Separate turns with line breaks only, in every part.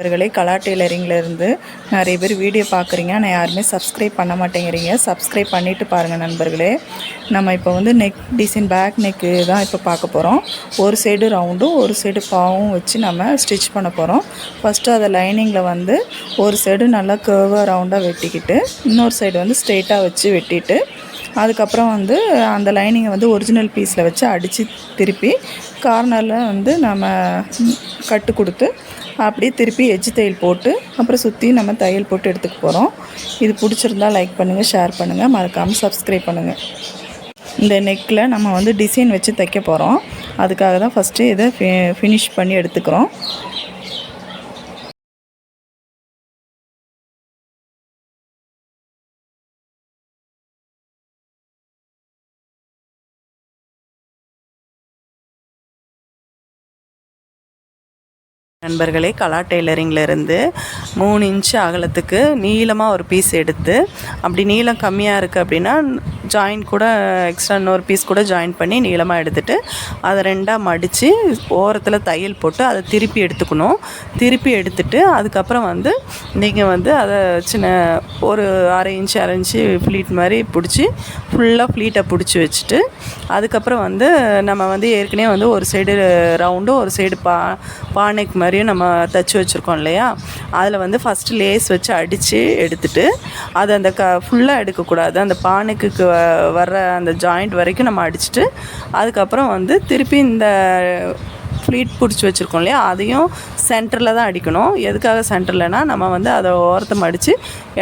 நண்பர்களே கலா டெய்லரிங்லேருந்து நிறைய பேர் வீடியோ பார்க்குறீங்க. ஆனால் யாருமே சப்ஸ்கிரைப் பண்ண மாட்டேங்கிறீங்க. சப்ஸ்கிரைப் பண்ணிவிட்டு பாருங்கள் நண்பர்களே. நம்ம இப்போ வந்து நெக் டிசைன் பேக் நெக்கு தான் இப்போ பார்க்க போகிறோம் ஒரு சைடு ரவுண்டும் ஒரு சைடு பாவும் வச்சு நம்ம ஸ்டிச் பண்ண போகிறோம் ஃபஸ்ட்டு அதை லைனிங்கில் வந்து ஒரு சைடு நல்லா கேர்வாக ரவுண்டாக வெட்டிக்கிட்டு இன்னொரு சைடு வந்து ஸ்ட்ரெயிட்டாக வச்சு வெட்டிட்டு அதுக்கப்புறம் வந்து அந்த லைனிங்கை வந்து ஒரிஜினல் பீஸில் வச்சு அடித்து திருப்பி கார்னரில் வந்து நம்ம கட்டு கொடுத்து அப்படியே திருப்பி எஜ்ஜு தையல் போட்டு அப்புறம் சுற்றி நம்ம தையல் போட்டு எடுத்துக்க போகிறோம் இது பிடிச்சிருந்தா லைக் பண்ணுங்கள் ஷேர் பண்ணுங்கள் மறக்காமல் சப்ஸ்கிரைப் பண்ணுங்கள் இந்த நெக்கில் நம்ம வந்து டிசைன் வச்சு தைக்க போகிறோம் அதுக்காக தான் ஃபஸ்ட்டு இதை ஃபி ஃபினிஷ் பண்ணி எடுத்துக்கிறோம். நண்பர்களே கலா டெய்லரிங்லேருந்து மூணு இன்ச்சு அகலத்துக்கு நீளமாக ஒரு பீஸ் எடுத்து அப்படி நீளம் கம்மியாக இருக்குது அப்படின்னா ஜாயின் கூட எக்ஸ்ட்ரா இன்னொரு பீஸ் கூட ஜாயின் பண்ணி நீளமாக எடுத்துகிட்டு அதை ரெண்டாக மடித்து ஓரத்தில் தையல் போட்டு அதை திருப்பி எடுத்துக்கணும். திருப்பி எடுத்துட்டு அதுக்கப்புறம் வந்து நீங்கள் வந்து அதை சின்ன ஒரு அரை இன்ச்சு அரை இன்ச்சு ஃப்ளீட் மாதிரி பிடிச்சி ஃபுல்லாக ஃப்ளீட்டை பிடிச்சி வச்சுட்டு அதுக்கப்புறம் வந்து நம்ம வந்து ஏற்கனவே வந்து ஒரு சைடு ரவுண்டும் ஒரு சைடு பா பானைக்கு மாதிரியும் நம்ம தைச்சி வச்சுருக்கோம் இல்லையா? அதில் வந்து ஃபஸ்ட்டு லேஸ் வச்சு அடித்து எடுத்துட்டு அதை அந்த க ஃபுல்லாக எடுக்கக்கூடாது அந்த பானைக்கு வர்ற அந்த ஜாயிண்ட் வரைக்கும் நம்ம அடிச்சுட்டு அதுக்கப்புறம் வந்து திருப்பி இந்த ஃப்ளீட் பிடிச்சி வச்சுருக்கோம் இல்லையா? அதையும் சென்டரில் தான் அடிக்கணும். எதுக்காக சென்டர்லனா நம்ம வந்து அதை ஓரத்தை மடித்து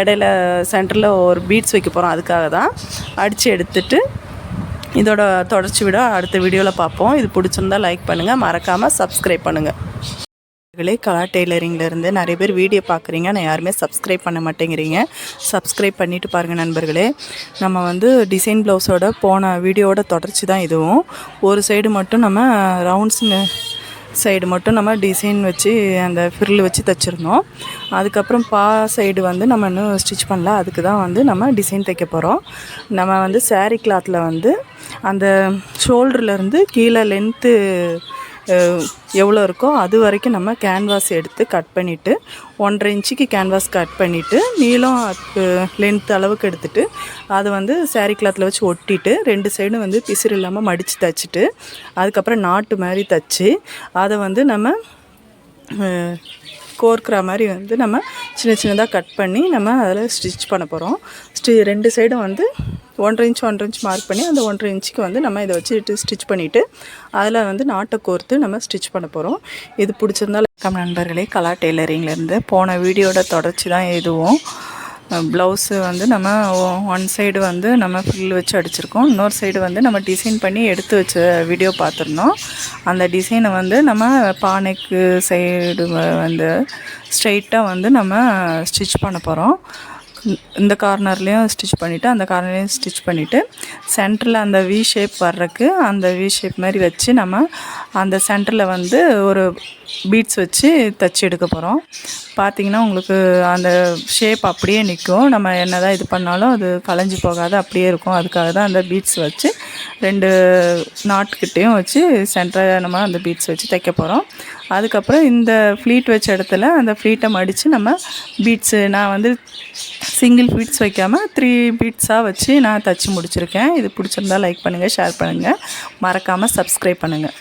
இடையில சென்டரில் ஒரு பீட்ஸ் வைக்க போகிறோம் அதுக்காக தான் அடித்து எடுத்துட்டு இதோட தொடர்ச்சி விட அடுத்த வீடியோவில் பார்ப்போம். இது பிடிச்சிருந்தா லைக் பண்ணுங்கள் மறக்காமல் சப்ஸ்கிரைப் பண்ணுங்கள் நண்பர்களே கலா டெய்லரிங்லேருந்து நிறைய பேர் வீடியோ பார்க்குறீங்க ஆனால் யாருமே சப்ஸ்கிரைப் பண்ண மாட்டேங்கிறீங்க. சப்ஸ்கிரைப் பண்ணிவிட்டு பாருங்கள் நண்பர்களே. நம்ம வந்து டிசைன் ப்ளவுஸோட போன வீடியோவோட தொடர்ச்சி தான் இதுவும். ஒரு சைடு மட்டும் நம்ம ரவுண்ட்ஸ்னு சைடு மட்டும் நம்ம டிசைன் வச்சு அந்த ஃபிரில் வச்சு தைச்சிருந்தோம். அதுக்கப்புறம் பா சைடு வந்து நம்ம இன்னும் ஸ்டிச் பண்ணல அதுக்கு தான் வந்து நம்ம டிசைன் தைக்க போகிறோம் நம்ம வந்து சேரீ கிளாத்தில் வந்து அந்த ஷோல்டர்லேருந்து கீழே லென்த்து எவ்வளோ இருக்கோ அது வரைக்கும் நம்ம கேன்வாஸ் எடுத்து கட் பண்ணிவிட்டு ஒன்றரை இன்ச்சுக்கு கேன்வாஸ் கட் பண்ணிவிட்டு நீளம் லென்த் அளவுக்கு எடுத்துகிட்டு அதை வந்து saree கிளாத்தில் வச்சு ஒட்டிட்டு ரெண்டு சைடும் வந்து பிசிறு இல்லாமல் மடித்து தைச்சிட்டு அதுக்கப்புறம் நாட்டு மாதிரி தைச்சி அதை வந்து நம்ம அஹ், கோர்க்கிற மாதிரி வந்து நம்ம சின்ன சின்னதாக கட் பண்ணி நம்ம அதில் ஸ்டிச் பண்ண போகிறோம் ஸ்டி ரெண்டு சைடும் வந்து ஒன்றரை இன்ச் ஒன்றரை இன்ச் மார்க் பண்ணி அந்த ஒன்றரை இன்ச்சுக்கு வந்து நம்ம இதை வச்சுட்டு ஸ்டிச் பண்ணிவிட்டு அதில் வந்து நாட்டை கோர்த்து நம்ம ஸ்டிச் பண்ண போகிறோம் இது பிடிச்சிருந்தால் கம் நண்பர்களே கலா டெய்லரிங்லேருந்து போன வீடியோட தொடர்ச்சி தான் இதுவும். ப்ளவுஸு வந்து நம்ம ஒன் சைடு வந்து நம்ம ஃபில் வச்சு அடிச்சிருக்கோம். இன்னொரு சைடு வந்து நம்ம டிசைன் பண்ணி எடுத்து வச்ச வீடியோ பார்த்துருந்தோம். அந்த டிசைனை வந்து நம்ம பானைக்கு சைடு வந்து ஸ்ட்ரைட்டாக வந்து நம்ம ஸ்டிச் பண்ண போகிறோம் இந்த கார்னர்லேயும் ஸ்டிச் பண்ணிவிட்டு அந்த கார்னர்லேயும் ஸ்டிச் பண்ணிவிட்டு சென்டரில் அந்த வி ஷேப் வர்றதுக்கு அந்த வி ஷேப் மாதிரி வச்சு நம்ம அந்த சென்டரில் வந்து ஒரு பீட்ஸ் வச்சு தச்சு எடுக்க போகிறோம் பார்த்தீங்கன்னா உங்களுக்கு அந்த ஷேப் அப்படியே நிற்கும் நம்ம என்ன தான் இது பண்ணாலும் அது கலைஞ்சு போகாது அப்படியே இருக்கும். அதுக்காக தான் அந்த பீட்ஸ் வச்சு ரெண்டு நாட்கிட்டேயும் வச்சு சென்டராக நம்ம அந்த பீட்ஸ் வச்சு தைக்க போகிறோம் அதுக்கப்புறம் இந்த ஃப்ளீட் வச்ச இடத்துல அந்த ஃப்ளீட்டை மடித்து நம்ம பீட்ஸு நான் வந்து சிங்கிள் பீட்ஸ் வைக்காமல் த்ரீ பீட்ஸாக வச்சு நான் தச்சு முடிச்சிருக்கேன். இது பிடிச்சிருந்தா லைக் பண்ணுங்கள் ஷேர் பண்ணுங்கள் மறக்காமல் சப்ஸ்கிரைப் பண்ணுங்கள்